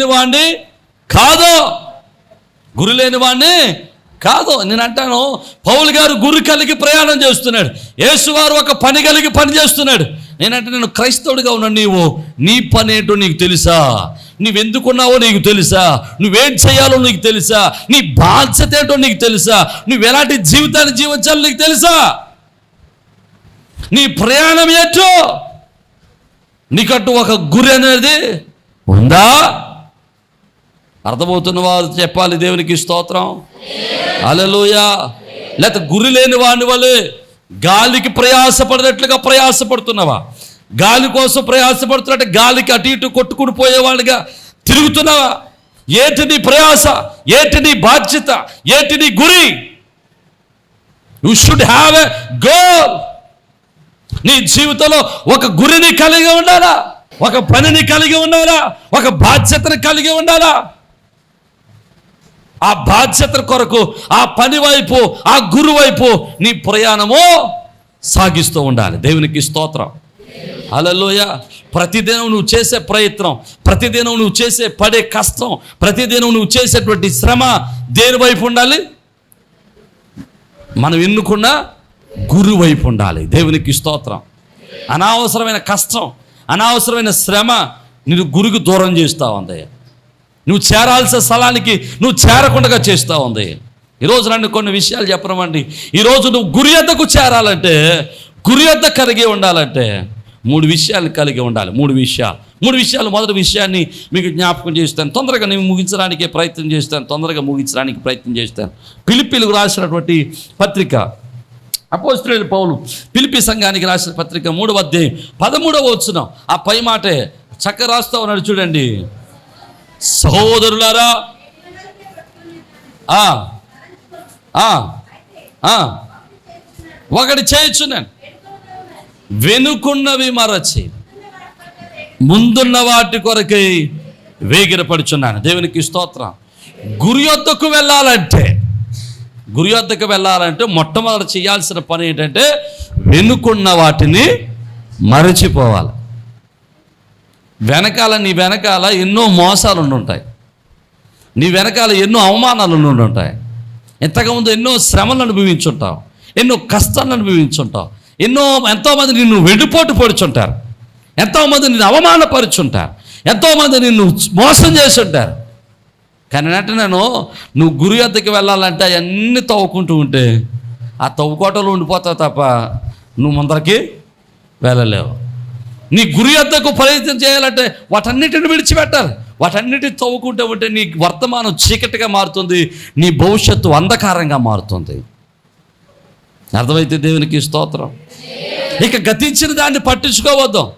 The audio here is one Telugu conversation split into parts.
గురి లేని వాడిని కాదు గురి లేని వాడిని కాదు. నేను అంటాను పౌలు గారు గురి కలిగి ప్రయాణం చేస్తున్నాడు. యేసువారు ఒక పని కలిగి పని చేస్తున్నాడు. నేనంటే నేను క్రైస్తవుడిగా ఉన్నాను నీవు నీ పని ఏంటో నీకు తెలుసా? నువ్వెందుకున్నావో నీకు తెలుసా? నువ్వేం చేయాలో నీకు తెలుసా? నీ బాధ్యత ఏంటో నీకు తెలుసా? నువ్వు ఎలాంటి జీవితాన్ని జీవించాలో నీకు తెలుసా? నీ ప్రయాణం ఏంటో? నీకంటూ ఒక గురి అనేది ఉందా? అర్థమవుతున్న వారు చెప్పాలి దేవునికి స్తోత్రం. అలలోయా లేకపోతే గురి లేని వాని వలె గాలికి ప్రయాసపడినట్లుగా ప్రయాసపడుతున్నావా? గాలి కోసం ప్రయాసపడుతున్నట్టు గాలికి అటు ఇటు కొట్టుకుని పోయేవాడిగా తిరుగుతున్నావా? ఏటి నీ ప్రయాస? ఏటి నీ బాధ్యత? ఏటి నీ గురి? You should have a goal నీ జీవితంలో ఒక గురిని కలిగి ఉండాలా? ఒక పనిని కలిగి ఉండాలా? ఒక బాధ్యతను కలిగి ఉండాలా? ఆ బాధ్యత కొరకు ఆ పని వైపు ఆ గురు వైపు నీ ప్రయాణము సాగిస్తూ ఉండాలి. దేవునికి స్తోత్రం. అలలోయ ప్రతిదినం నువ్వు చేసే ప్రయత్నం ప్రతిదినం నువ్వు చేసే పడే కష్టం ప్రతిదినం నువ్వు చేసేటువంటి శ్రమ దేని వైపు ఉండాలి? మనం ఎన్నుకున్న గురు వైపు ఉండాలి. దేవునికి స్తోత్రం. అనవసరమైన కష్టం అనవసరమైన శ్రమ నేను గురుకు దూరం చేస్తూ ఉంది. నువ్వు చేరాల్సిన స్థలానికి నువ్వు చేరకుండా చేస్తూ ఉంది. ఈరోజు నన్ను కొన్ని విషయాలు చెప్పనమండి ఈరోజు నువ్వు గురి వద్దకు చేరాలంటే గురి కలిగి ఉండాలంటే మూడు విషయాలు కలిగి ఉండాలి. మూడు విషయాలు. మూడు విషయాలు. మొదటి విషయాన్ని మీకు జ్ఞాపకం చేస్తాను. తొందరగా నేను ముగించడానికి ప్రయత్నం చేస్తాను. తొందరగా ముగించడానికి ప్రయత్నం చేస్తాను. పిలిపిలకు రాసినటువంటి పత్రిక. అపోస్తులైన పౌలు పిలిపి సంఘానికి రాసిన పత్రిక మూడవ అధ్యాయం పదమూడవ వచ్చిన ఆ పై మాటే చక్క రాస్తా ఉన్నాడు చూడండి. సహోదరులారా ఆ, ఒకటి చేయొచ్చు నేను. వెనుకున్నవి మరచి ముందున్న వాటి కొరకై వేగిరపడుచున్నాను. దేవునికి స్తోత్రం. గురి వెళ్ళాలంటే గురి వద్దకు వెళ్ళాలంటే మొట్టమొదటి చేయాల్సిన పని ఏంటంటే వెనుకున్న వాటిని మరచిపోవాలి. వెనకాల నీ వెనకాల ఎన్నో మోసాలు ఉండుంటాయి నీ వెనకాల ఎన్నో అవమానాలు ఉండుంటాయి ఇంతకుముందు ఎన్నో శ్రమలు అనుభవించుంటావు ఎన్నో కష్టాలను అనుభవించుంటావు ఎన్నో ఎంతోమంది నిన్ను వెడిపోటు పొడుచుంటారు. ఎంతోమంది నిన్ను అవమానపరుచుంటారు. ఎంతోమంది నిన్ను మోసం చేసి ఉంటారు కానీ అంటే నేను నువ్వు గురి వద్దకి వెళ్ళాలంటే అవన్నీ తవ్వుకుంటూ ఉంటే ఆ తవ్వుకోటలో ఉండిపోతావు తప్ప నువ్వు ముందరికి వెళ్ళలేవు. నీ గురి వద్దకు ప్రయత్నం చేయాలంటే వాటన్నిటిని విడిచిపెట్టాలి. వాటన్నిటిని తవ్వుకుంటూ ఉంటే నీ వర్తమానం చీకటిగా మారుతుంది నీ భవిష్యత్తు అంధకారంగా మారుతుంది. అర్థమైతే దేవునికి స్తోత్రం? ఇక గతించిన దాన్ని పట్టించుకోవద్దాం.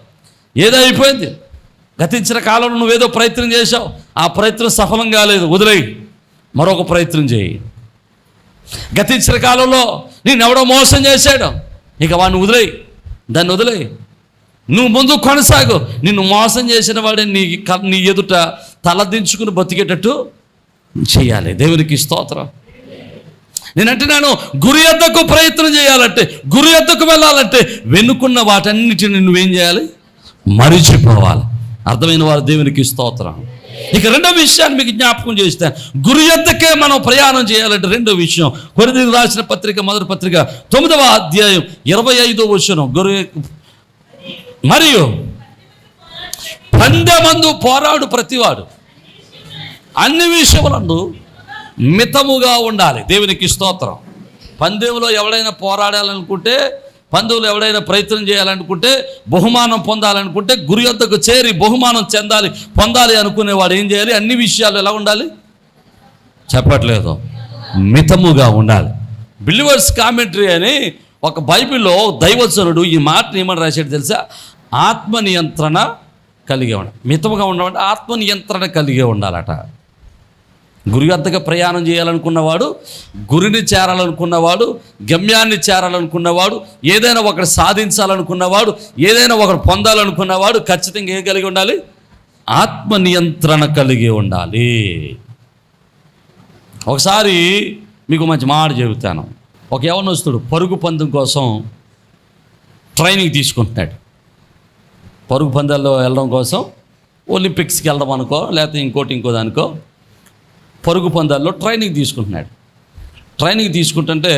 ఏదో అయిపోయింది. గతించిన కాలంలో నువ్వేదో ప్రయత్నం చేశావు. ఆ ప్రయత్నం సఫలం కాలేదు. వదిలేయి. మరొక ప్రయత్నం చేయి. గతించిన కాలంలో నేను ఎవడో మోసం చేశాడు. ఇక వాడిని వదిలేయి. దాన్ని వదిలేయి. నువ్వు ముందు కొనసాగు. నిన్ను మోసం చేసిన వాడే నీ క- నీ ఎదుట తలదించుకుని బతికేటట్టు చేయాలి. దేవునికి స్తోత్రం. నేను అంటున్నాను గురి ఎద్దకు ప్రయత్నం చేయాలంటే గురి ఎద్దకు వెళ్ళాలంటే వెనుకున్న వాటన్నిటిని నువ్వేం చేయాలి? మరిచిపోవాలి. అర్థమైన వారు దేవునికి స్తోత్రం. ఇక రెండో విషయాన్ని మీకు జ్ఞాపకం చేస్తాను గురి ఎద్దకే మనం ప్రయాణం చేయాలంటే రెండో విషయం. కొరిది రాసిన పత్రిక మొదటి పత్రిక తొమ్మిదవ అధ్యాయం ఇరవై ఐదో వచ్చిన గురి మరియు పందెమందు పోరాడు ప్రతివాడు. అన్ని విషయములందు మితముగా ఉండాలి. దేవునికి స్తోత్రం. పందెంలో ఎవడైనా పోరాడాలనుకుంటే పందువులు ఎవడైనా ప్రయత్నం చేయాలనుకుంటే బహుమానం పొందాలనుకుంటే గురి వద్దకు చేరి బహుమానం చెందాలి పొందాలి అనుకునేవాడు ఏం చేయాలి? అన్ని విషయాలు ఎలా ఉండాలి? చెప్పట్లేదు. మితముగా ఉండాలి. బిలివర్స్ కామెంటరీ అని ఒక బైబిల్లో దైవజనుడు ఈ మాటని ఏమని రాశాడు తెలుసా? ఆత్మ నియంత్రణ కలిగి ఉండాలి మితముగా ఉండమంటే ఆత్మ నియంత్రణ కలిగి ఉండాలట. గురి ప్రయాణం చేయాలనుకున్నవాడు గురిని చేరాలనుకున్నవాడు గమ్యాన్ని చేరాలనుకున్నవాడు ఏదైనా ఒకటి సాధించాలనుకున్నవాడు ఏదైనా ఒకటి పొందాలనుకున్నవాడు ఖచ్చితంగా ఏం కలిగి ఉండాలి? ఆత్మ నియంత్రణ కలిగి ఉండాలి. ఒకసారి మీకు మంచి మాట చెబుతాను. ఒక యవనస్తుడు పరుగు పందెం కోసం ట్రైనింగ్ తీసుకుంటున్నాడు. పరుగు పందాల్లో వెళ్ళడం కోసం ఒలింపిక్స్కి వెళ్దాం అనుకో లేకపోతే ఇంకోటి ఇంకో దానికో పరుగు పందాల్లో ట్రైనింగ్ తీసుకుంటున్నాడు. ట్రైనింగ్ తీసుకుంటుంటే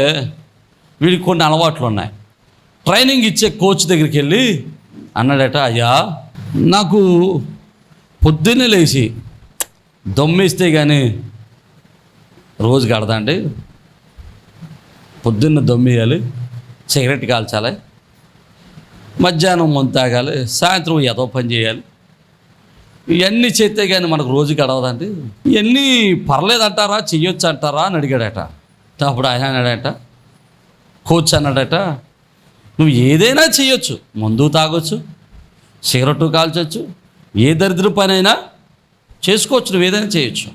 వీడికి కొన్ని అలవాట్లు ఉన్నాయి. ట్రైనింగ్ ఇచ్చే కోచ్ దగ్గరికి వెళ్ళి అన్నాడట అయ్యా నాకు పొద్దున్నే లేచి దొమ్మేస్తే కానీ రోజు కడదండి పొద్దున్న దొమ్మేయాలి సిగరెట్ కాల్చాలి మధ్యాహ్నం మందు తాగాలి సాయంత్రం ఏదో పని చేయాలి. ఇవన్నీ చేస్తే కానీ మనకు రోజు గడవదండి. ఇవన్నీ పర్లేదంటారా చెయ్యొచ్చు అంటారా అని అడిగాడట. అప్పుడు ఆయన అన్నాడట కోచ్ అన్నాడట నువ్వు ఏదైనా చేయొచ్చు మందు తాగొచ్చు సిగరెట్ కాల్చొచ్చు ఏ దరిద్ర పనైనా చేసుకోవచ్చు నువ్వు ఏదైనా చేయొచ్చు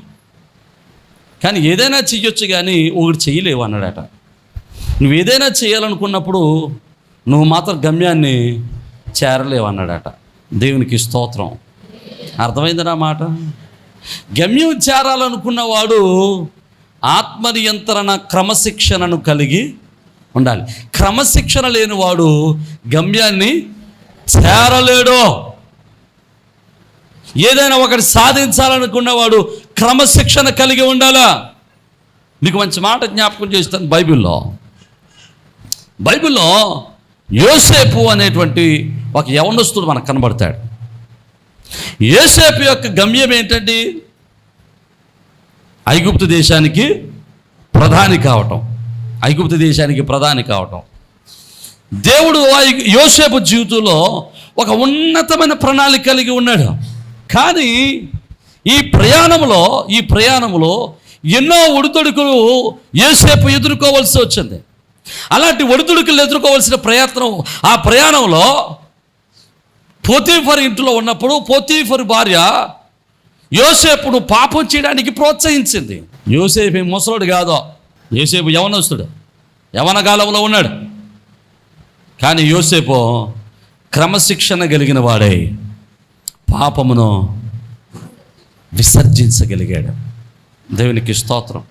కానీ ఏదైనా చెయ్యొచ్చు కానీ ఒకటి చేయలేవు అన్నాడట. నువ్వు ఏదైనా చేయాలనుకున్నప్పుడు నువ్వు మాత్రం గమ్యాన్ని చేరలేవు అన్నాడట దేవునికి స్తోత్రం. అర్థమైంది నా మాట? గమ్యం చేరాలనుకున్నవాడు ఆత్మనియంత్రణ క్రమశిక్షణను కలిగి ఉండాలి. క్రమశిక్షణ లేనివాడు గమ్యాన్ని చేరలేడు. ఏదైనా ఒకటి సాధించాలనుకున్నవాడు క్రమశిక్షణ కలిగి ఉండాలా? మీకు మంచి మాట జ్ఞాపకం చేస్తాను బైబిల్లో. బైబిల్లో యోసేపు అనేటువంటి ఒక యవనస్తుడు మనకు కనబడతాడు. యోసేపు యొక్క గమ్యం ఏంటండి? ఐగుప్తు దేశానికి ప్రధాని కావటం. ఐగుప్తు దేశానికి ప్రధాని కావటం. దేవుడు యోసేపు జీవితంలో ఒక ఉన్నతమైన ప్రణాళిక కలిగి ఉన్నాడు. కానీ ఈ ప్రయాణంలో ఈ ప్రయాణంలో ఎన్నో ఒడిదొడుకులు యోసేపు ఎదుర్కోవాల్సి వచ్చింది. అలాంటి ఒడిదుడుకులు ఎదుర్కోవాల్సిన ప్రయత్నం ఆ ప్రయాణంలో పోతీఫర్ ఇంట్లో ఉన్నప్పుడు పోతీఫర్ భార్య యోసేపును పాపం చేయడానికి ప్రోత్సహించింది. యోసేపు ముసలుడు ముసలోడు కాదో. యోసేపు యవనస్తుడు. యవన కాలంలో ఉన్నాడు. కానీ యోసేపు క్రమశిక్షణ కలిగిన వాడై. పాపమును విసర్జించగలిగాడు. దేవునికి స్తోత్రం.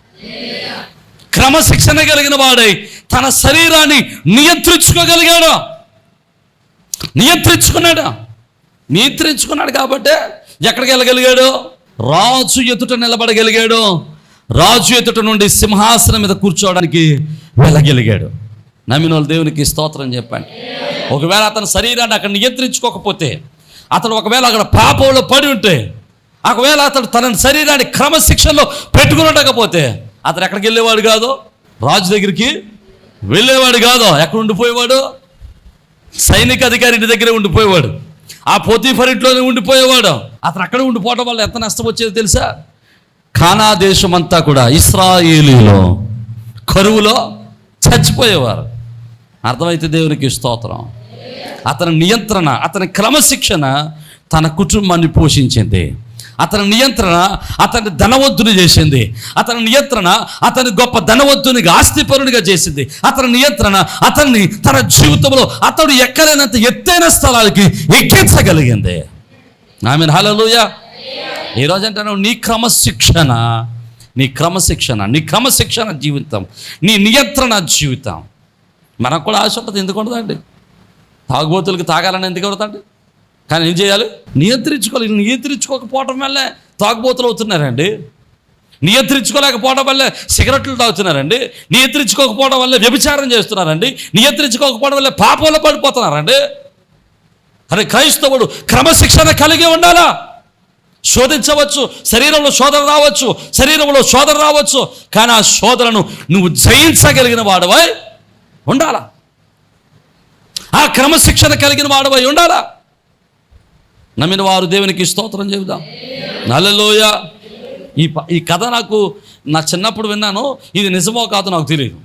క్రమశిక్షణ కలిగిన వాడై తన శరీరాన్ని నియంత్రించుకోగలిగాడు? నియంత్రించుకున్నాడు? నియంత్రించుకున్నాడు కాబట్టి ఎక్కడికి వెళ్ళగలిగాడు? రాజు ఎదుట నిలబడగలిగాడు. రాజు ఎదుట నుండి సింహాసనం మీద కూర్చోవడానికి వెళ్ళగలిగాడు. నమ్మిన వాళ్ళు దేవునికి స్తోత్రం చెప్పండి. ఒకవేళ అతని శరీరాన్ని అక్కడ నియంత్రించుకోకపోతే అతను ఒకవేళ అక్కడ పాపంలో పడి ఉంటే ఒకవేళ అతడు తన శరీరాన్ని క్రమశిక్షణలో పెట్టుకుని ఉండకపోతే అతను ఎక్కడికి వెళ్ళేవాడు కాదు? రాజు దగ్గరికి వెళ్ళేవాడు కాదు. ఎక్కడ ఉండిపోయేవాడు? సైనిక అధికారి ఇంటి దగ్గరే ఉండిపోయేవాడు. ఆ పోతీఫర్ ఇంట్లోనే ఉండిపోయేవాడు. అతను అక్కడ ఉండిపోవడం వల్ల ఎంత నష్టం వచ్చేది తెలుసా? ఖానా దేశం అంతా కూడా ఇస్రాయేలీలో కరువులో చచ్చిపోయేవారు. అర్థమైతే దేవునికి స్తోత్రం. అతని నియంత్రణ అతని క్రమశిక్షణ తన కుటుంబాన్ని పోషించింది. అతని నియంత్రణ అతన్ని ధనవంతుని చేసింది. అతని నియంత్రణ అతని గొప్ప ధనవంతునిగా ఆస్తిపరునిగా చేసింది. అతని నియంత్రణ అతన్ని తన జీవితంలో అతడు ఎక్కలేనంత ఎత్తైన స్థలాలకి ఎక్కించగలిగింది. ఆమె హలలుయ ఈరోజు అంటాను నీ క్రమశిక్షణ నీ క్రమశిక్షణ నీ క్రమశిక్షణ జీవితం నీ నియంత్రణ జీవితం. మనకు కూడా ఆశ ఉంటుంది ఎందుకు ఉండదండి? తాగుబోతులకి తాగాలని ఎందుకు ఉండదండి కానీ ఏం చేయాలి? నియంత్రించుకోవాలి. నియంత్రించుకోకపోవటం వల్లే తాగుబోతులు అవుతున్నారండి. నియంత్రించుకోలేకపోవడం వల్లే సిగరెట్లు తాగుతున్నారండి. నియంత్రించుకోకపోవడం వల్ల వ్యభిచారం చేస్తున్నారండి. నియంత్రించుకోకపోవడం వల్లే పాపంలో పడిపోతున్నారండి. అరే క్రైస్తవుడు క్రమశిక్షణ కలిగి ఉండాలా? శోధించవచ్చు. శరీరంలో శోధన రావచ్చు. శరీరంలో శోధన రావచ్చు. కానీ ఆ శోధనను నువ్వు జయించగలిగిన వాడవై ఉండాలా? ఆ క్రమశిక్షణ కలిగిన వాడవై ఉండాలా? నమ్మిన వారు దేవునికి స్తోత్రం చెబుదాం. నల్లలోయ ఈ ఈ కథ నాకు నా చిన్నప్పుడు విన్నాను ఇది నిజమో కాదో నాకు తెలియదు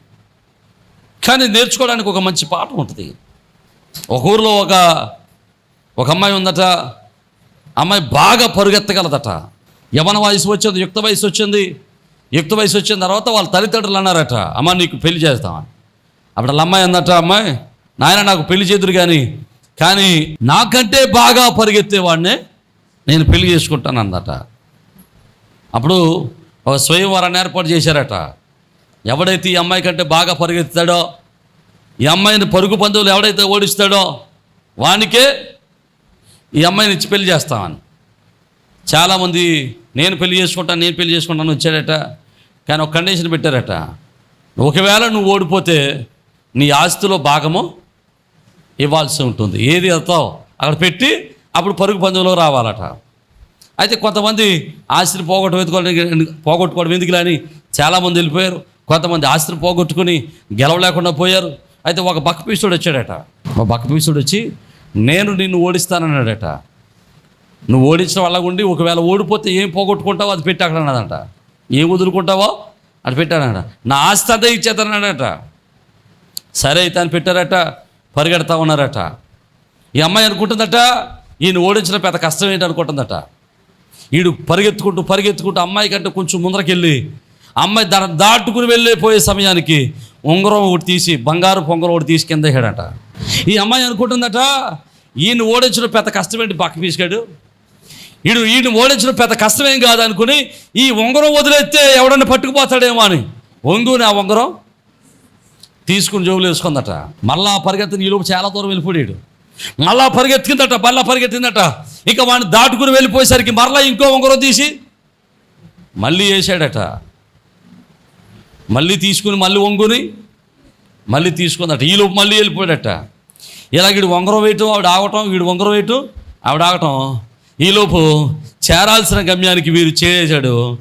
కానీ నేర్చుకోవడానికి ఒక మంచి పాఠం ఉంటుంది. ఒక ఊరిలో ఒక ఒక అమ్మాయి ఉందట. అమ్మాయి బాగా పరుగెత్తగలదట. యవన వయసు వచ్చింది యుక్త వయసు వచ్చింది. యుక్త వయసు వచ్చిన తర్వాత వాళ్ళ తల్లిదండ్రులు అన్నారట అమ్మ నీకు పెళ్ళి చేస్తామని. అప్పుడు వాళ్ళ అమ్మాయి అందట అమ్మాయి నాయన నాకు పెళ్ళి చేదురు కానీ కానీ నాకంటే బాగా పరిగెత్తేవాడినే నేను పెళ్ళి చేసుకుంటాను అందట అప్పుడు ఒక స్వయంవరాన్ని ఏర్పాటు చేశారట. ఎవడైతే ఈ అమ్మాయి కంటే బాగా పరిగెత్తాడో ఈ అమ్మాయిని పరుగు పందువులు ఎవడైతే ఓడిస్తాడో వానికే ఈ అమ్మాయిని ఇచ్చి పెళ్ళి చేస్తామని. చాలామంది నేను పెళ్ళి చేసుకుంటాను నేను పెళ్ళి చేసుకుంటాను వచ్చాడట కానీ ఒక కండిషన్ పెట్టారట. ఒకవేళ నువ్వు ఓడిపోతే నీ ఆస్తిలో భాగము ఇవ్వాల్సి ఉంటుంది. ఏది వెళ్తావు అక్కడ పెట్టి అప్పుడు పరుగు పందెంలో రావాలట. అయితే కొంతమంది ఆస్తిని పోగొట్టు వెతుకోవడానికి పోగొట్టుకోవడం ఎందుకు అని చాలామంది వెళ్ళిపోయారు. కొంతమంది ఆస్తిని పోగొట్టుకుని గెలవలేకుండా పోయారు. అయితే ఒక బక్క పీసుడు వచ్చాడట. ఒక బక్క పీసుడు వచ్చి నేను నిన్ను ఓడిస్తానన్నాడట. నువ్వు ఓడించడం వల్ల ఉండి ఒకవేళ ఓడిపోతే ఏం పోగొట్టుకుంటావో అది పెట్టి అక్కడ అన్నదంట ఏం వదులుకుంటావో అది పెట్టానట నా ఆస్తి అంతా ఇచ్చేతన్నాడట సరే అయితే అని పెట్టారట. పరిగెడతా ఉన్నారట. ఈ అమ్మాయి అనుకుంటుందట ఈయన ఓడించిన పెద్ద కష్టం ఏంటి అనుకుంటుందట. ఈడు పరిగెత్తుకుంటూ పరిగెత్తుకుంటూ అమ్మాయి కంటే కొంచెం ముందరకెళ్ళి అమ్మాయి దా దాటుకుని వెళ్ళిపోయే సమయానికి ఉంగరం ఒకటి తీసి బంగారు పొంగరం ఒకటి తీసి కింద వేయడట. ఈ అమ్మాయి అనుకుంటుందట ఈయన ఓడించిన పెద్ద కష్టం ఏంటి పక్క పీసుకాడు? ఈడు ఈయన ఓడించిన పెద్ద కష్టమేం కాదు అనుకుని ఈ ఉంగరం వదిలేస్తే ఎవడన్నా పట్టుకుపోతాడేమో అని. ఒంగుని ఆ ఉంగరం తీసుకుని జోబులు వేసుకుందట. మళ్ళా పరిగెత్తిన ఈ లోపు చాలా దూరం వెళ్ళిపోయాడు. మళ్ళా పరిగెత్తిందట మళ్ళా పరిగెత్తిందట. ఇక వాడిని దాటుకుని వెళ్ళిపోయేసరికి మరలా ఇంకో ఉంగరం తీసి మళ్ళీ వేసాడట. మళ్ళీ తీసుకుని మళ్ళీ వంగుని మళ్ళీ తీసుకుందట. ఈ లోపు మళ్ళీ వెళ్ళిపోయాడట. ఇలా వీడు ఉంగరం వేయటం ఆవిడ ఆగటం వీడు ఉంగరం వేయటం ఆవిడ ఆగటం. ఈలోపు చేరాల్సిన గమ్యానికి వీరు చేశాడు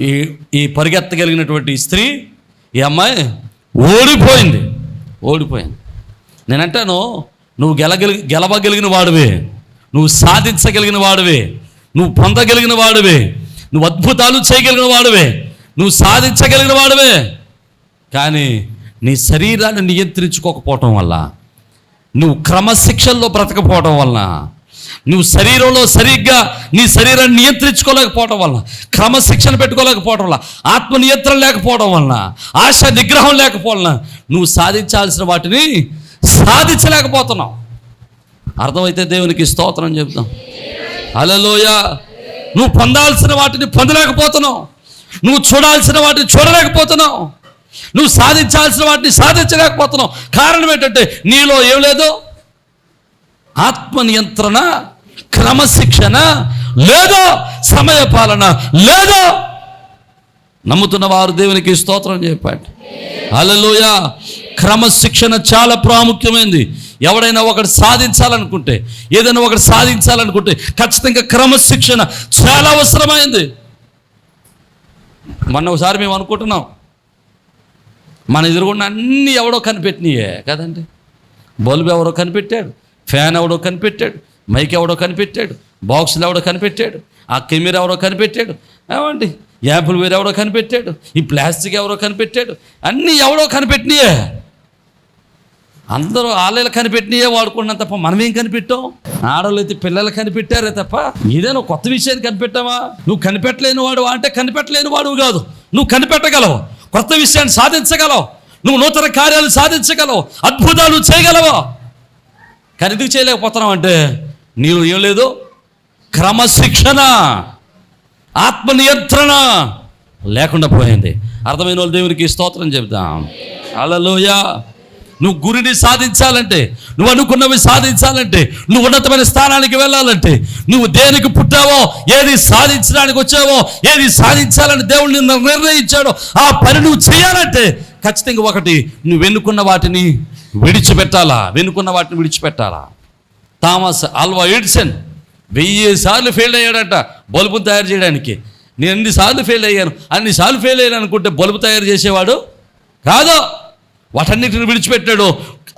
ఈ ఈ పరిగెత్తగలిగినటువంటి స్త్రీ ఈ అమ్మాయి ఓడిపోయింది. ఓడిపోయింది. నేనంటాను నువ్వు గెలగలి గెలవగలిగిన వాడివే. నువ్వు సాధించగలిగిన వాడివే. నువ్వు పొందగలిగిన వాడివే. నువ్వు అద్భుతాలు చేయగలిగిన వాడివే. నువ్వు సాధించగలిగిన వాడివే. కానీ నీ శరీరాన్ని నియంత్రించుకోకపోవటం వల్ల నువ్వు క్రమశిక్షణలో బ్రతకపోవటం వలన నువ్వు శరీరంలో సరిగ్గా నీ శరీరాన్ని నియంత్రించుకోలేకపోవడం వలన క్రమశిక్షణ పెట్టుకోలేకపోవడం వల్ల ఆత్మ నియంత్రణ లేకపోవడం వలన ఆశ నిగ్రహం లేకపోవడం నువ్వు సాధించాల్సిన వాటిని సాధించలేకపోతున్నావు. అర్థమైతే దేవునికి స్తోత్రం చెప్తాం. అలలోయ నువ్వు పొందాల్సిన వాటిని పొందలేకపోతున్నావు. నువ్వు చూడాల్సిన వాటిని చూడలేకపోతున్నావు. నువ్వు సాధించాల్సిన వాటిని సాధించలేకపోతున్నావు. కారణం ఏంటంటే నీలో ఏం లేదు? ఆత్మ నియంత్రణ క్రమశిక్షణ లేదో సమయ పాలన లేదో నమ్ముతున్న వారు దేవునికి స్తోత్రం చెప్పండి. అలలోయ క్రమశిక్షణ చాలా ప్రాముఖ్యమైనది ఎవడైనా ఒకటి సాధించాలనుకుంటే ఏదైనా ఒకటి సాధించాలనుకుంటే ఖచ్చితంగా క్రమశిక్షణ చాలా అవసరమైంది. మొన్న ఒకసారి మేము అనుకుంటున్నాం. మన ఎదురుగున్న అన్నీ ఎవడో కనిపెట్టినాయే కదండి. బల్బు ఎవరో కనిపెట్టాడు. ఫ్యాన్ ఎవడో కనిపెట్టాడు మైక్ ఎవడో కనిపెట్టాడు బాక్సులు ఎవడో కనిపెట్టాడు ఆ కెమెరా ఎవడో కనిపెట్టాడు ఏమండి? యాపిల్ వేరు ఎవడో కనిపెట్టాడు ఈ ప్లాస్టిక్ ఎవరో కనిపెట్టాడు అన్నీ ఎవడో కనిపెట్టినాయే. అందరూ ఆలయాలు కనిపెట్టినయే వాడుకున్నాం తప్ప మనం ఏం కనిపెట్టాం? ఆడవాళ్ళు అయితే పిల్లలు కనిపెట్టారే తప్ప ఏదైనా కొత్త విషయాన్ని కనిపెట్టావా నువ్వు కనిపెట్టలేని వాడు అంటే కనిపెట్టలేని వాడు కాదు. నువ్వు కనిపెట్టగలవు. కొత్త విషయాన్ని సాధించగలవు. నువ్వు నూతన కార్యాలు సాధించగలవు. అద్భుతాలు చేయగలవా. కానీ ఎందుకు చేయలేకపోతున్నాం అంటే నీవు ఏం లేదు? క్రమశిక్షణ ఆత్మ నియంత్రణ లేకుండా పోయింది. అర్థమైన వాళ్ళు దేవునికి స్తోత్రం చెబుదాం. అలలోయ నువ్వు గురిని సాధించాలంటే నువ్వు అనుకున్నవి సాధించాలంటే నువ్వు ఉన్నతమైన స్థానానికి వెళ్ళాలంటే నువ్వు దేనికి పుట్టావో ఏది సాధించడానికి వచ్చావో ఏది సాధించాలని దేవుడు నిన్ను నిర్ణయించాడో ఆ పని నువ్వు చేయాలంటే ఖచ్చితంగా ఒకటి నువ్వు ఎన్నుకున్న వాటిని విడిచిపెట్టాలా? వెనుకున్న వాటిని విడిచిపెట్టాలా? థామస్ ఆల్వా ఎడిసన్ వెయ్యి సార్లు ఫెయిల్ అయ్యాడట బల్బు తయారు చేయడానికి. నేను ఎన్నిసార్లు ఫెయిల్ అయ్యాను? అన్నిసార్లు ఫెయిల్ అయ్యాను అనుకుంటే బల్బు తయారు చేసేవాడు కాదు. వాటన్నిటిని విడిచిపెట్టాడు.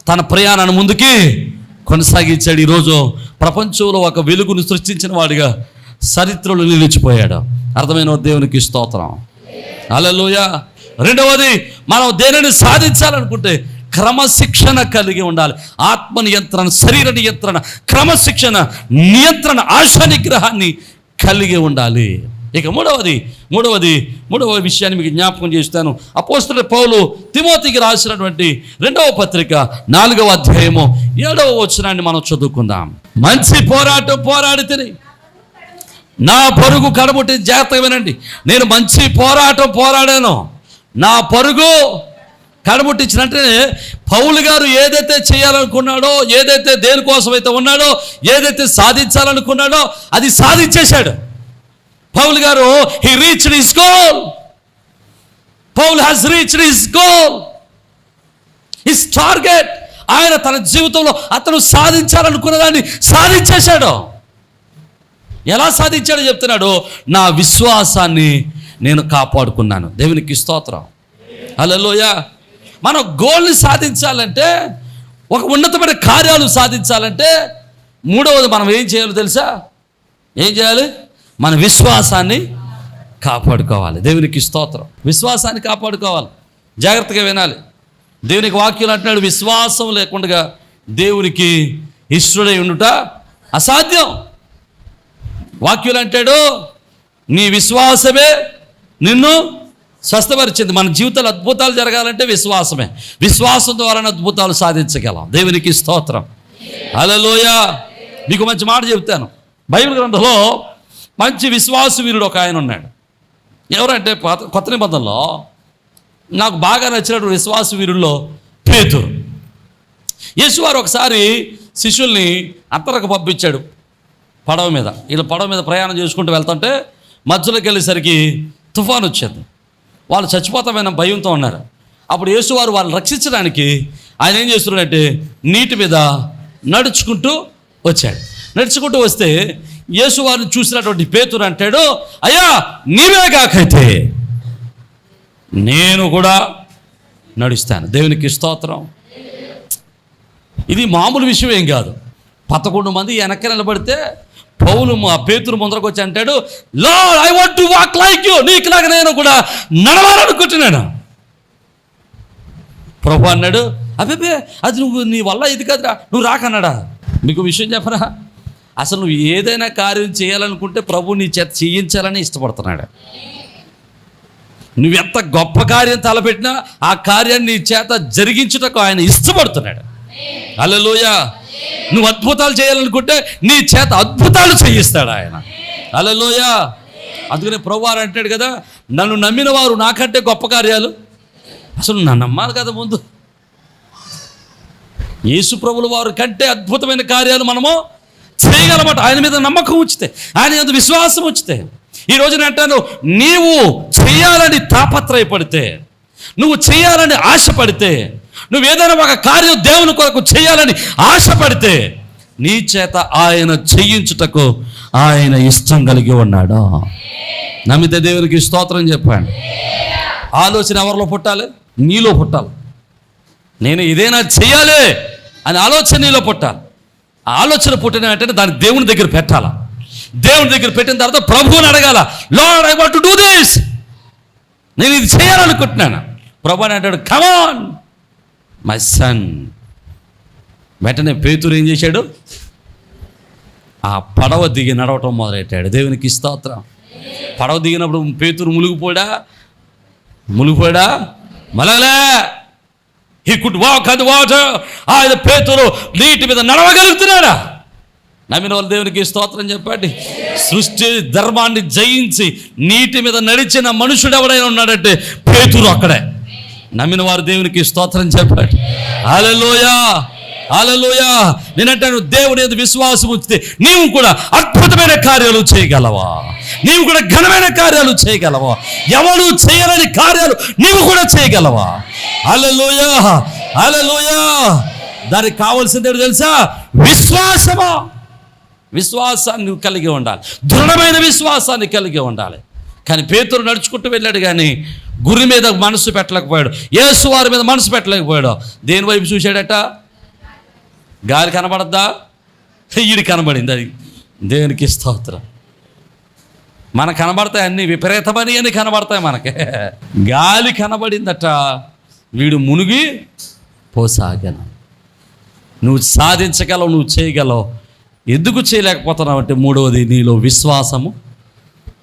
తన ప్రయాణాన్ని ముందుకి కొనసాగించాడు. ఈరోజు ప్రపంచంలో ఒక వెలుగును సృష్టించిన వాడిగా చరిత్రలో నిలిచిపోయాడు. అర్థమైన దేవునికి స్తోత్రం. అలలోయ రెండవది మనం దేనిని సాధించాలనుకుంటే క్రమశిక్షణ కలిగి ఉండాలి. ఆత్మ నియంత్రణ శరీర నియంత్రణ క్రమశిక్షణ నియంత్రణ ఆశ నిగ్రహాన్ని కలిగి ఉండాలి. ఇక మూడవది మూడవది మూడవ విషయాన్ని మీకు జ్ఞాపకం చేస్తాను. అపోస్తుల పౌలు తిమోతికి రాసినటువంటి రెండవ పత్రిక నాలుగవ అధ్యాయము ఏడవ వచనాన్ని మనం చదువుకుందాం. మంచి పోరాటం పోరాడితే నా పరుగు కడబుట్టి జాగ్రత్తగా వినండి నేను మంచి పోరాటం పోరాడాను. నా పరుగు కడబుట్టించినట్టే పౌలు గారు ఏదైతే చేయాలనుకున్నాడో ఏదైతే దేనికోసం అయితే ఉన్నాడో ఏదైతే సాధించాలనుకున్నాడో అది సాధించేశాడు. పౌల్ గారు he reach his goal Paul has reach his goal his target ఆయన తన జీవితంలో అతను సాధించాలనుకున్న దాన్ని సాధించేశాడు. ఎలా సాధించాడో చెప్తున్నాడు నా విశ్వాసాన్ని నేను కాపాడుకున్నాను. దేవునికి స్తోత్రం. హలోయ మన గోల్ని సాధించాలంటే ఒక ఉన్నతమైన కార్యాలు సాధించాలంటే మూడవది మనం ఏం చేయాలో తెలుసా? ఏం చేయాలి? మన విశ్వాసాన్ని కాపాడుకోవాలి. దేవునికి స్తోత్రం. విశ్వాసాన్ని కాపాడుకోవాలి. జాగ్రత్తగా వినాలి. దేవునికి వాక్యం అంటున్నాడు విశ్వాసం లేకుండా దేవునికి ఇష్టడై ఉండుట అసాధ్యం. వాక్యులు అంటాడు నీ విశ్వాసమే నిన్ను స్వస్థపరిచింది. మన జీవితంలో అద్భుతాలు జరగాలంటే విశ్వాసమే. విశ్వాసం ద్వారా అద్భుతాలు సాధించగలం. దేవునికి స్తోత్రం. అలలోయ మీకు మంచి మాట చెప్తాను బైబిల్ గ్రంథంలో మంచి విశ్వాస వీరుడు ఒక ఆయన ఉన్నాడు. ఎవరంటే కొత్త నిబంధనలో నాకు బాగా నచ్చినటువంటి విశ్వాస వీరుల్లో పేతురు. యేసువారు ఒకసారి శిష్యుల్ని అంతరకు పంపించాడు పడవ మీద. వీళ్ళు పడవ మీద ప్రయాణం చేసుకుంటూ వెళ్తుంటే మధ్యలోకి వెళ్ళేసరికి తుఫాన్ వచ్చింది. వాళ్ళు చచ్చిపోతామైన భయంతో ఉన్నారు. అప్పుడు యేసువారు వాళ్ళని రక్షించడానికి ఆయన ఏం చేస్తున్నాడంటే నీటి మీద నడుచుకుంటూ వచ్చాడు. నడుచుకుంటూ వస్తే యేసువారిని చూసినటువంటి పేతురు అంటాడు అయ్యా నీవే కాకైతే నేను కూడా నడుస్తాను. దేవునికి స్తోత్రం. ఇది మామూలు విషయం ఏం కాదు. పదకొండు మంది వెనక్కి నిలబడితే పౌలు మా పేతురు ముందరకు వచ్చి అంటాడు లో I want to walk like you నీకులాగా నేను కూడా నడవాలనుకుంటున్నాను. ప్రభు అన్నాడు అబ్బే అది నువ్వు నీ వల్ల ఇది కాదురా నువ్వు రాకన్నాడా మీకు విషయం చెప్పరా? అసలు నువ్వు ఏదైనా కార్యం చేయాలనుకుంటే ప్రభు నీ చేత చేయించాలని ఇష్టపడుతున్నాడు. నువ్వెంత గొప్ప కార్యం తలపెట్టినా ఆ కార్యాన్ని నీ చేత జరిగించుటకు ఆయన ఇష్టపడుతున్నాడు. అలలోయ నువ్వు అద్భుతాలు చేయాలనుకుంటే నీ చేత అద్భుతాలు చేయిస్తాడు ఆయన. అలలోయ అందుకనే ప్రభువారు అంటాడు కదా నన్ను నమ్మిన వారు నాకంటే గొప్ప కార్యాలు. అసలు నన్ను నమ్మాలి కదా ముందు. యేసు ప్రభుల వారి కంటే అద్భుతమైన కార్యాలు మనము చేయగలమాట. ఆయన మీద నమ్మకం ఉంచితే ఆయన మీద విశ్వాసం ఉంచితే. ఈ రోజున అంటాను నీవు చేయాలని తాపత్రయపడితే నువ్వు చేయాలని ఆశపడితే నువ్వు ఏదైనా ఒక కార్యం దేవుని కొరకు చేయాలని ఆశపడితే నీ చేత ఆయన చేయించుటకు ఆయన ఇష్టం కలిగి ఉన్నాడు? నమ్మితే దేవునికి స్తోత్రం చెప్పండి. ఆలోచన ఎవరిలో పుట్టాలి? నీలో పుట్టాలి. నేను ఇదేనా చేయాలి అని ఆలోచన నీలో పుట్టాలి. ఆలోచన పుట్టిన వెంటనే దాన్ని దేవుని దగ్గర పెట్టాలా? దేవుని దగ్గర పెట్టిన తర్వాత ప్రభువుని అడగాల? Lord I want to do this నేను ఇది చేయాలనుకుంటున్నాను. ప్రభు అని అంటాడు కమాన్ మై సన్ వెంటనే పేతురు ఏం చేశాడు? ఆ పడవ దిగి నడవటం మొదలెట్టాడు. దేవునికి స్తోత్రం. పడవ దిగినప్పుడు పేతురు మునిగిపోడా? మునిగిపోడా? మలగలే హీ కుడ్ వాక్ అది వాటర్ ఆయన పేతురు నీటి మీద నడవగలుగుతున్నాడా? నమ్మిన వాళ్ళు దేవునికి స్తోత్రం చెప్పండి. సృష్టి ధర్మాన్ని జయించి నీటి మీద నడిచిన మనుషుడు ఎవడైనా ఉన్నాడంటే పేతురు అక్కడే. నమ్మిన వారు దేవునికి స్తోత్రం చెప్పండి. అలలోయా అలలోయ నేనంటాను దేవుని మీద విశ్వాసం ఉంచితే నీవు కూడా అద్భుతమైన కార్యాలు చేయగలవా? నీవు కూడా ఘనమైన కార్యాలు చేయగలవా? ఎవరు చేయలేని కార్యాలు నీవు కూడా చేయగలవా? అలలోయా అలలోయా దానికి కావాల్సింది తెలుసా? విశ్వాసమా? విశ్వాసాన్ని కలిగి ఉండాలి. దృఢమైన విశ్వాసాన్ని కలిగి ఉండాలి. కానీ పేతురు నడుచుకుంటూ వెళ్ళాడు కానీ గురి మీద మనసు పెట్టలేకపోయాడు. యేసు వారి మీద మనసు పెట్టలేకపోయాడు. దేని వైపు చూశాడట? గాలి కనబడద్దా? ఈడి కనబడింది అది. దేవునికి స్తోత్రం? మన కనబడతాయి అన్ని విపరీతమని అని కనబడతాయి మనకి. గాలి కనబడిందట. వీడు మునిగి పోసాగను. నువ్వు సాధించగలవు నువ్వు చేయగలవు. ఎందుకు చేయలేకపోతున్నావు అంటే మూడవది నీలో విశ్వాసము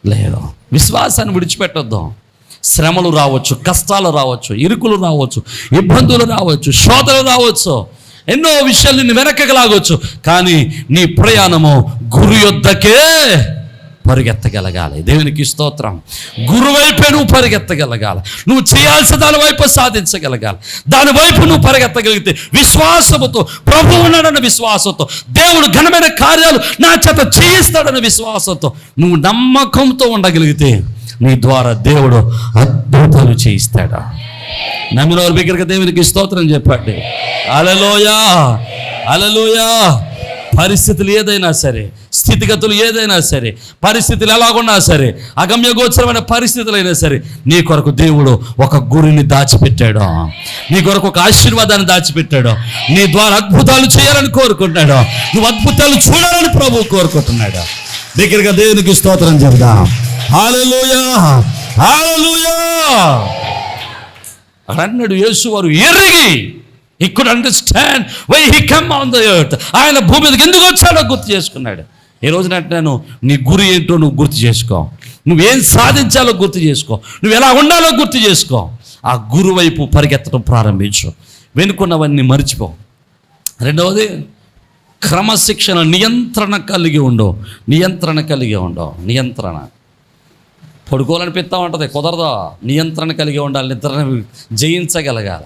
లేదు. విశ్వాసాన్ని విడిచిపెట్టొద్దాం. శ్రమలు రావచ్చు కష్టాలు రావచ్చు ఇరుకులు రావచ్చు ఇబ్బందులు రావచ్చు శోధలు రావచ్చు ఎన్నో విషయాలు నిన్ను వెనకకు లాగొచ్చు. కానీ నీ ప్రయాణము గురు యొద్దకే పరిగెత్తగలగాలి. దేవునికి స్తోత్రం. గురువైపే నువ్వు పరిగెత్తగలగాలి. నువ్వు చేయాల్సిన దాని వైపు సాధించగలగాలి. దాని వైపు నువ్వు పరిగెత్తగలిగితే విశ్వాసముతో ప్రభు ఉన్నాడన్న విశ్వాసంతో దేవుడు ఘనమైన కార్యాలు నా చేత చేయిస్తాడన్న విశ్వాసంతో నువ్వు నమ్మకంతో ఉండగలిగితే నీ ద్వారా దేవుడు అద్భుతాలు చేయిస్తాడా? నమ్మిన వారి దగ్గరికి దేవునికి స్తోత్రం చెప్పండి. అలలోయా అలలోయా పరిస్థితులు ఏదైనా సరే స్థితిగతులు ఏదైనా సరే పరిస్థితులు ఎలాగున్నా సరే అగమ్యగోచరమైన పరిస్థితులైనా సరే నీ కొరకు దేవుడు ఒక గురిని దాచిపెట్టాడు. నీ కొరకు ఒక ఆశీర్వాదాన్ని దాచిపెట్టాడు. నీ ద్వారా అద్భుతాలు చేయాలని కోరుకుంటున్నాడు. నువ్వు అద్భుతాలు చూడాలని ప్రభు కోరుకుంటున్నాడు. దగ్గరగా దేవునికి స్తోత్రం చెబుదాం. హల్లెలూయా అన్నాడు యేసు వారు ఎరిగి ఈ could understand why he come on the earth ఆయన భూమి మీదకి ఎందుకు వచ్చాడో గుర్తు చేసుకున్నాడు. ఈ రోజున నేను నీ గురి ఏంటో నువ్వు గుర్తు చేసుకో. నువ్వేం సాధించాలో గుర్తు చేసుకో. నువ్వు ఎలా ఉండాలో గుర్తు చేసుకో. ఆ గురు వైపు పరిగెత్తడం ప్రారంభించు. వెనుకున్నవన్నీ మర్చిపో. రెండవది క్రమశిక్షణ నియంత్రణ కలిగి ఉండవు నియంత్రణ కలిగి ఉండవు నియంత్రణ. పడుకోవాలనిపిస్తూ ఉంటుంది కుదరదు. నియంత్రణ కలిగి ఉండాలి నిద్రను జయించగలగాల.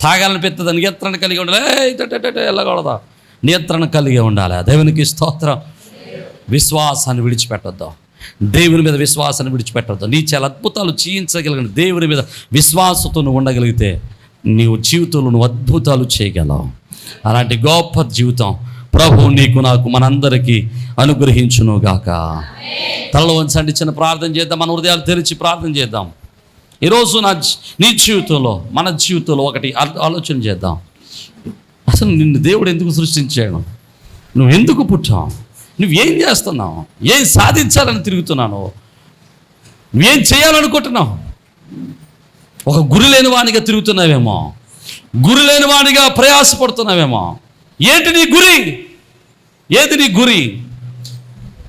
తాగాలనిపిస్తుంది నియంత్రణ కలిగి ఉండాలి. వెళ్ళకూడదు. నియంత్రణ కలిగి ఉండాలి. దేవునికి స్తోత్రం. విశ్వాసాన్ని విడిచిపెట్టద్దు. దేవుని మీద విశ్వాసాన్ని విడిచిపెట్టొద్దు. నీ చాలా అద్భుతాలు చేయించగలిగిన దేవుని మీద విశ్వాసంతో నువ్వు ఉండగలిగితే నీవు జీవితంలో నువ్వు అద్భుతాలు చేయగలవు. అలాంటి గొప్ప జీవితం ప్రభు నీకు నాకు మనందరికీ అనుగ్రహించునుగాక. తలలో వంచండి చిన్న ప్రార్థన చేద్దాం మన హృదయాలు తెరిచి ప్రార్థన చేద్దాం. ఈరోజు నా నీ జీవితంలో మన జీవితంలో ఒకటి ఆలోచన చేద్దాం. అసలు నిన్ను దేవుడు ఎందుకు సృష్టించాడు? నువ్వు ఎందుకు పుట్టావు? నువ్వేం చేస్తున్నావు? ఏం సాధించాలని తిరుగుతున్నాను నువ్వేం చేయాలనుకుంటున్నావు? ఒక గురి లేని వానిగా తిరుగుతున్నావేమో? గురి లేని వానిగా ప్రయాసపడుతున్నావేమో? ఏంటి నీ గురి? ఏది నీ గురి?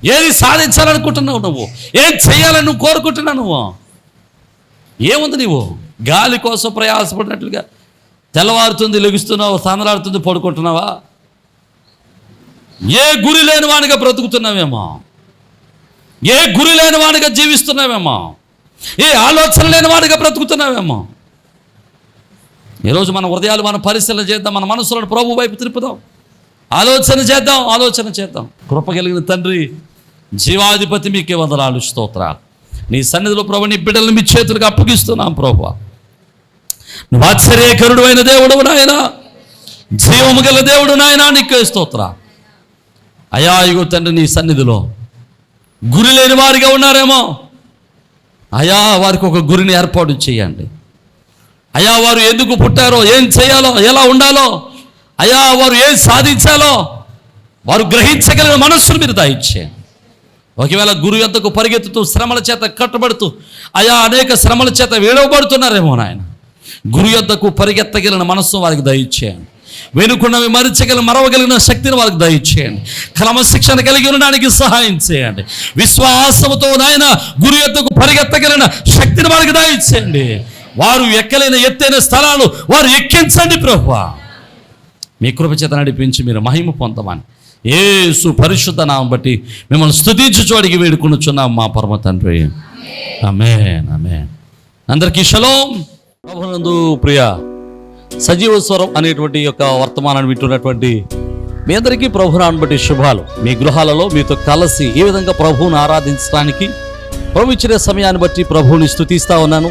ఏది సాధించాలనుకుంటున్నావు నువ్వు? ఏం చేయాలని నువ్వు కోరుకుంటున్నావు నువ్వు? ఏముంది నువ్వు గాలి కోసం ప్రయాసపడినట్లుగా తెల్లవారుతుంది లెగుస్తున్నావు సందలాడుతుంది పడుకుంటున్నావా? ఏ గురి లేని వాడిగా బ్రతుకుతున్నావేమో? ఏ గురి లేని వాడిగా జీవిస్తున్నావేమో? ఏ ఆలోచన లేని వాడిగా బ్రతుకుతున్నావేమో? ఈరోజు మన హృదయాలు మన పరిశీలన చేద్దాం మన మనసులను ప్రభు వైపు తిరుపుదాం. ఆలోచన చేద్దాం ఆలోచన చేద్దాం. కృప కలిగిన తండ్రి జీవాధిపతి మీకే వందనాలు స్తోత్రాలు. నీ సన్నిధిలో ప్రభు నీ బిడ్డలను మీ చేతులకు అప్పగిస్తున్నాం ప్రభు. నువ్వు ఆశ్చర్యకరుడు అయిన దేవుడు నాయన. జీవము గల దేవుడు నాయన నీకే స్తోత్ర అయా ఇగో తండ్రి నీ సన్నిధిలో గురి లేని వారిగా ఉన్నారేమో. అయా వారికి ఒక గురిని ఏర్పాటు చేయండి. అయా వారు ఎందుకు పుట్టారో ఏం చేయాలో ఎలా ఉండాలో అయా వారు ఏం సాధించాలో వారు గ్రహించగలిగిన మనస్సును మీరు దాయిచ్చేయండి ఒకవేళ గురు ఎంతకు పరిగెత్తుతూ శ్రమల చేత కట్టబడుతూ అయా అనేక శ్రమల చేత వేడవబడుతున్నారేమో నాయన. గురు యొద్దకు పరిగెత్తగలిగిన మనస్సు వారికి దయచేయండి వెనుకున్నవి మరిచగల మరవగలిగిన శక్తిని వారికి దయచేయండి క్రమశిక్షణ కలిగి ఉండడానికి సహాయం చేయండి. విశ్వాసముతో నాయన గురు యొద్దకు పరిగెత్తగలిగిన శక్తిని వారికి దయచేయండి వారు ఎక్కలేని ఎత్తైన స్థలాలు వారు ఎక్కించండి ప్రభు మీ కృపచేత నడిపించి మీరు మహిమ పొందమని ఏసు పరిశుద్ధ నామం బట్టి మిమ్మల్ని స్థుతించు చోడికి వేడుకొనుచున్నాం మా పరమ తండ్రి. అమే అమే అందరికీ షలోం. ప్రభునందు ప్రియ సజీవ స్వరం అనేటువంటి యొక్క వర్తమానాన్ని వింటున్నటువంటి మీ అందరికీ ప్రభునాన్ని బట్టి శుభాలు. మీ గృహాలలో మీతో కలిసి ఏ విధంగా ప్రభువును ఆరాధించడానికి ప్రభు ఇచ్చిన సమయాన్ని బట్టి ప్రభువుని స్థుతిస్తా ఉన్నాను.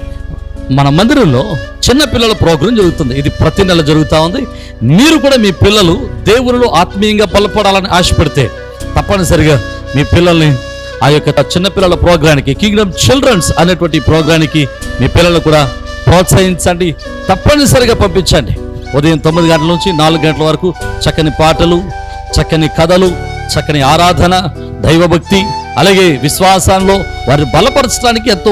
మన మందిరంలో చిన్న పిల్లల ప్రోగ్రాం జరుగుతుంది. ఇది ప్రతి నెల జరుగుతూ ఉంది. మీరు కూడా మీ పిల్లలు దేవునిలో ఆత్మీయంగా బలపడాలని ఆశపడితే తప్పనిసరిగా మీ పిల్లల్ని ఆ యొక్క చిన్న పిల్లల ప్రోగ్రానికి కింగ్డమ్ చిల్డ్రన్స్ అనేటువంటి ప్రోగ్రానికి మీ పిల్లలు కూడా ప్రోత్సహించండి. తప్పనిసరిగా పంపించండి. ఉదయం తొమ్మిది గంటల నుంచి నాలుగు గంటల వరకు చక్కని పాటలు చక్కని కథలు చక్కని ఆరాధన దైవభక్తి అలాగే విశ్వాసంలో వారిని బలపరచడానికి ఎంతో